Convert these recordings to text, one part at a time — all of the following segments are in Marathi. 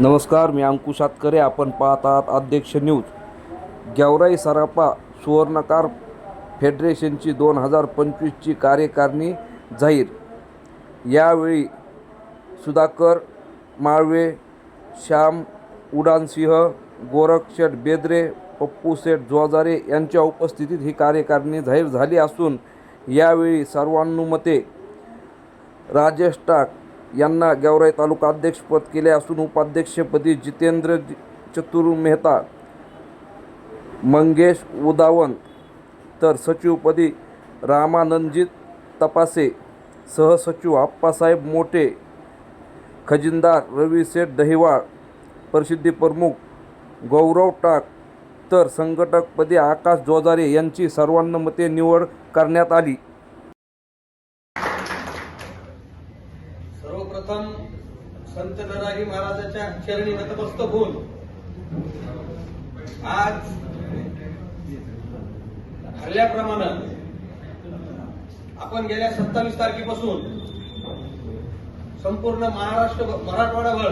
नमस्कार मी अंकुश आतकरे. आपण पाहत आहात अध्यक्ष न्यूज. गेवराई सरापा सुवर्णकार फेडरेशनची दोन हजार पंचवीसची कार्यकारिणी जाहीर. यावेळी सुधाकर माळवे श्याम उडानसिंह गोरक्षेठ बेदरे पप्पू शेठ जोजारे यांच्या उपस्थितीत ही कार्यकारिणी जाहीर झाली असून यावेळी सर्वानुमते राजेश टाक यांना गेवराई तालुका अध्यक्षपद केले असून उपाध्यक्षपदी जितेंद्र चतुर मेहता मंगेश उदावन तर सचिवपदी रामानंदजित तपासे सहसचिव आप्पासाहेब मोठे खजिनदार रविशेठ दहिवाळ प्रसिद्धी प्रमुख गौरव टाक तर संघटकपदी आकाश जोजारे यांची सर्वानुमते निवड करण्यात आली. संत दराजी महाराजाच्या चरणी नतमस्त होऊन आज ठरल्याप्रमाणे आपण गेल्या सत्तावीस तारखेपासून संपूर्ण महाराष्ट्र मराठवाडाभर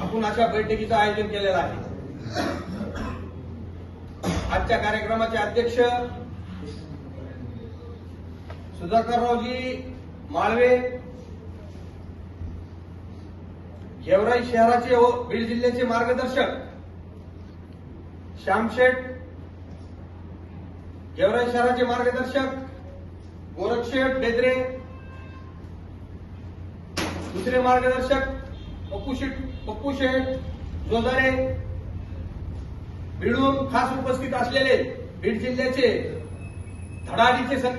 आपण अशा बैठकीचं आयोजन केलेलं आहे. आजच्या कार्यक्रमाचे अध्यक्ष सुधाकररावजी माळवे गेवराई शहराचे व बीड जिल्ह्याचे मार्गदर्शक. श्यामशेठ गेवराई शहराचे मार्गदर्शक. गोरक्षेठ बेदरे. दुसरे मार्गदर्शक पप्पू शेठ जोजारे भिडून खास उपस्थित असलेले बीड जिल्ह्याचे धडाडीचे संघ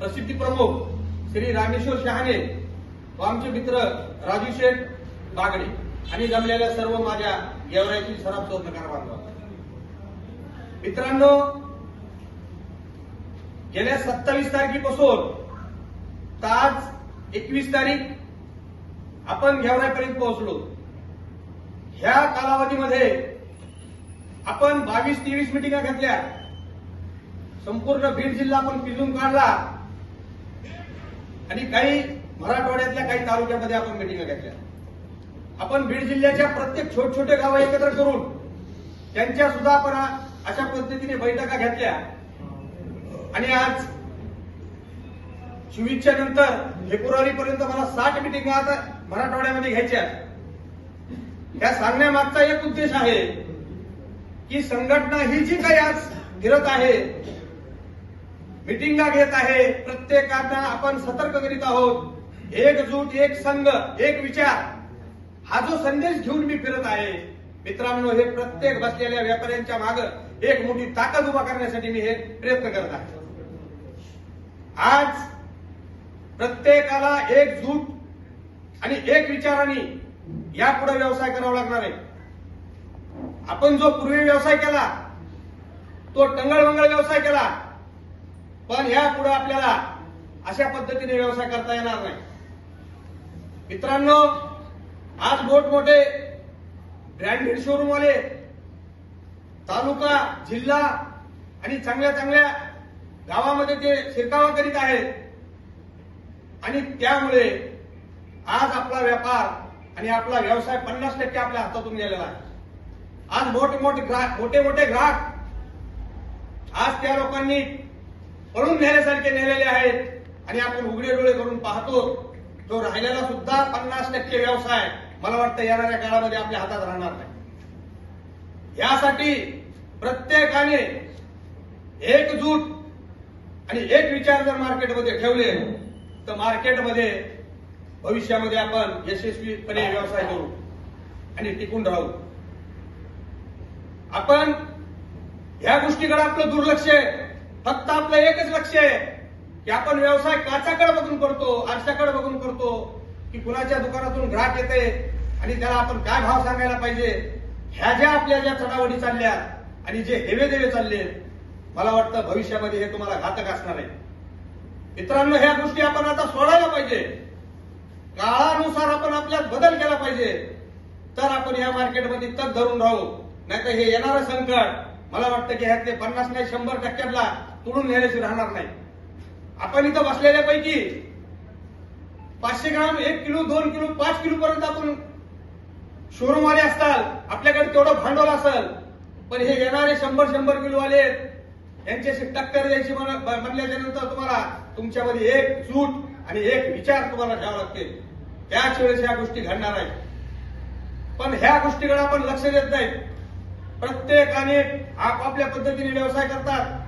प्रसिद्धी प्रमुख श्री रामेश्वर शहाणे व आमचे मित्र राजू शेठ बागडे आणि जमलेल्या सर्व माझ्या गेवराईची सराब चौथकार बांधवा मित्रांनो गेल्या सत्तावीस तारखेपासून तर आज एकवीस तारीख आपण गेवराईपर्यंत पोहोचलो. ह्या कालावधीमध्ये आपण बावीस तेवीस मिटिंगा घेतल्या. संपूर्ण बीड जिल्हा आपण पिजून काढला. आणि काही मराठवाड्यातल्या काही तालुक्यामध्ये आपण मिटिंगा घेतल्या. आपण बीड जिल्ह्याच्या प्रत्येक छोट छोटे गावं एकत्र करून त्यांच्या सुद्धा आपण अशा पद्धतीने बैठका घेतल्या. आणि आज चोवीसच्या नंतर फेब्रुवारीपर्यंत मला साठ मिटिंगा आता मराठवाड्यामध्ये घ्यायच्या या सांगण्यामागचा एक उद्देश आहे की संघटना ही जी काही आज फिरत आहे मिटिंगा घेत आहे प्रत्येकांना आपण सतर्क करीत आहोत. एकजूट एक संघ एक विचार. हा जो संदेश घेऊन मी फिरत आहे मित्रांनो हे प्रत्येक बसलेल्या व्यापाऱ्यांच्या माग एक मोठी ताकद उभा करण्यासाठी मी हे प्रयत्न करत आहे. आज प्रत्येकाला एकजूट आणि एक विचाराने यापुढे व्यवसाय करावा लागणार आहे. आपण जो पूर्वी व्यवसाय केला तो टंगळवंगळ व्यवसाय केला पण यापुढे आपल्याला अशा पद्धतीने व्यवसाय करता येणार नाही. मित्रांनो आज मोठमोठे ब्रँडेड शोरूम वाले तालुका जिल्हा आणि चांगल्या चांगल्या गावामध्ये ते शिरकावा करीत आहेत. आणि त्यामुळे आज आपला व्यापार आणि आपला व्यवसाय पन्नास टक्के आपल्या हातातून गेलेला आहे. आज मोठे मोठे ग्राहक मोठे मोठे ग्राहक आज त्या लोकांनी पळून नेल्यासारखे नेलेले आहेत आणि आपण उघडे डोळे करून पाहतो. तो राहिलेला सुद्धा पन्नास टक्के व्यवसाय मला वाटतं येणाऱ्या काळामध्ये आपल्या हातात राहणार नाही. यासाठी प्रत्येकाने एकजूट आणि एक विचार जर मार्केटमध्ये ठेवले तर मार्केटमध्ये भविष्यामध्ये आपण यशस्वीपणे व्यवसाय करू आणि टिकून राहू. आपण ह्या गोष्टीकडे आपलं दुर्लक्ष आहे. फक्त आपलं एकच लक्ष आहे की आपण व्यवसाय काचाकडे बघून करतो आरशाकडे बघून की कुणाच्या दुकानातून ग्राहक येते आणि त्याला आपण काय भाव सांगायला पाहिजे? ह्या ज्या आपल्या ज्या चढावडी चालल्या आणि जे हेवे देवे चालले मला वाटतं भविष्यामध्ये हे तुम्हाला घातक असणार आहे. मित्रांनो ह्या गोष्टी आपण आता सोडायला पाहिजे. काळानुसार आपण आपल्यात बदल केला पाहिजे. तर आपण या मार्केटमध्ये तग धरून राहू. नाहीतर हे येणारं संकट मला वाटतं की ह्यातले पन्नास नाही शंभर टक्क्यातला तुडून नेण्याची राहणार नाही. आपण इथं बसलेल्यापैकी पाचशे ग्राम एक किलो दोन किलो पाच किलो पर्यंत आपण शोरूमवाले असताल आपल्याकडे तेवढं भांडवल असेल पण हे येणारे शंभर शंभर किलो किलोवाले यांच्याशी टक्कर द्यायची म्हण- म्हणल्याच्या नंतर तुम्हाला तुमच्यामध्ये एक चूट आणि एक विचार तुम्हाला घ्यावा लागते त्याच वेळेस ह्या गोष्टी घडणार आहेत. पण ह्या गोष्टीकडे आपण लक्ष देत नाही. प्रत्येकाने आपापल्या पद्धतीने व्यवसाय करतात.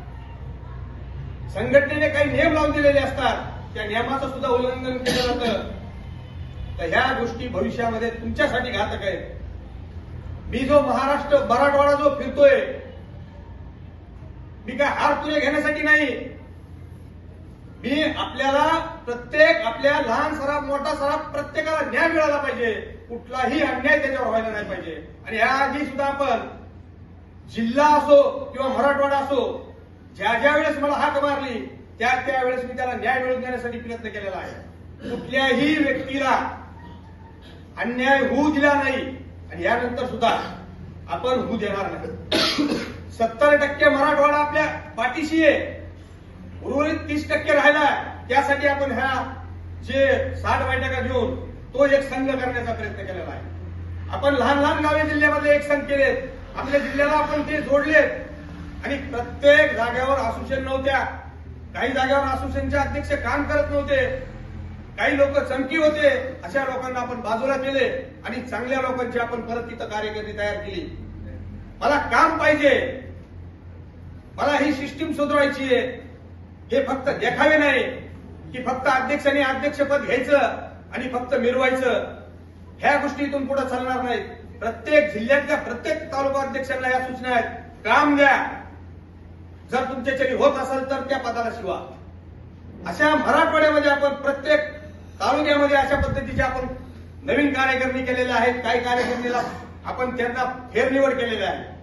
संघटनेने काही नियम लावून दिलेले असतात. त्या नियमाचं सुद्धा उल्लंघन केलं जातं. तर ह्या गोष्टी भविष्यामध्ये तुमच्यासाठी घातक आहेत. मी जो महाराष्ट्र मराठवाडा जो फिरतोय मी काय हार तुझे घेण्यासाठी नाही. मी आपल्याला प्रत्येक आपल्या लहान सराफ मोठा सराफ प्रत्येकाला न्याय मिळाला पाहिजे. कुठलाही अन्याय त्याच्यावर व्हायला नाही पाहिजे. आणि याआधी सुद्धा आपण जिल्हा असो किंवा मराठवाडा असो ज्या ज्या वेळेस मला हाक मारली त्या त्यावेळेस मी त्याला न्याय मिळवून देण्यासाठी प्रयत्न केलेला आहे. कुठल्याही व्यक्तीला अन्याय होऊ दिला नाही. आणि यानंतर सुद्धा आपण होऊ देणार नाही. सत्तर टक्के मराठवाडा आपल्या पाठीशी आहे. उर्वरित तीस टक्के राहिला त्यासाठी आपण ह्या जे साठ बैठका घेऊन तो एक संघ करण्याचा प्रयत्न केलेला आहे. आपण लहान लहान गावे जिल्ह्यामध्ये एक संघ केलेत. आपल्या जिल्ह्याला आपण ते जोडलेत. आणि प्रत्येक जागेवर असोसिएशन नव्हत्या. काही जागेवर असोसिएशनचे अध्यक्ष काम करत नव्हते. काही लोक चमकी होते. अशा लोकांना आपण बाजूला केले आणि चांगल्या लोकांची आपण परत तिथं कार्यकर्ती तयार केली. मला काम पाहिजे. मला ही सिस्टीम सुधारायची आहे. हे फक्त देखावे नाही. की फक्त अध्यक्षाने अध्यक्षपद घ्यायचं आणि फक्त मिरवायचं. ह्या गोष्टी इथून पुढे चालणार नाही प्रत्येक जिल्ह्यातल्या प्रत्येक तालुका अध्यक्षांना या सूचना आहेत. काम द्या. जर तुमच्याच्याने होत असेल तर त्या पदाला शिवा. अशा मराठवाड्यामध्ये आपण प्रत्येक तालुक्यामध्ये अशा पद्धतीचे आपण नवीन कार्यकर्ते केलेले आहेत. काही कार्यकर्त्याला आपण त्यांना फेरनिवड केलेले आहे.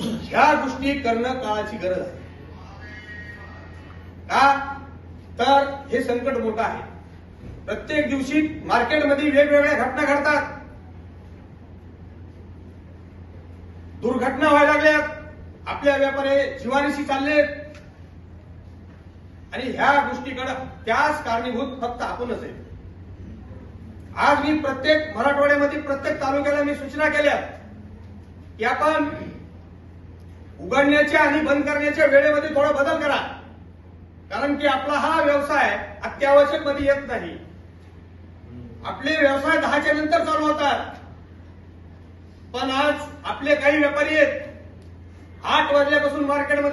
ह्या गोष्टी करणं काळाची गरज आहे. का? तर हे संकट मोठं आहे. प्रत्येक दिवशी मार्केटमध्ये वेगवेगळ्या घटना घडतात. दुर्घटना व्हायला लागल्यात. आपल्या व्यापारे जीवानीशी चाललेत. आणि ह्या गोष्टीकडे त्याच कारणीभूत फक्त आपणच आहे. आज मी प्रत्येक मराठवाड्यामध्ये प्रत्येक तालुक्याला मी सूचना केल्या की आपण उघडण्याच्या आणि बंद करण्याच्या वेळेमध्ये थोडा बदल करा. कारण की आपला हा व्यवसाय अत्यावश्यकमध्ये येत नाही. आपले व्यवसाय दहाच्या नंतर चालू होतात. पण आज आपले काही व्यापारी आहेत आठ वाजल्यापासून मार्केटमध्ये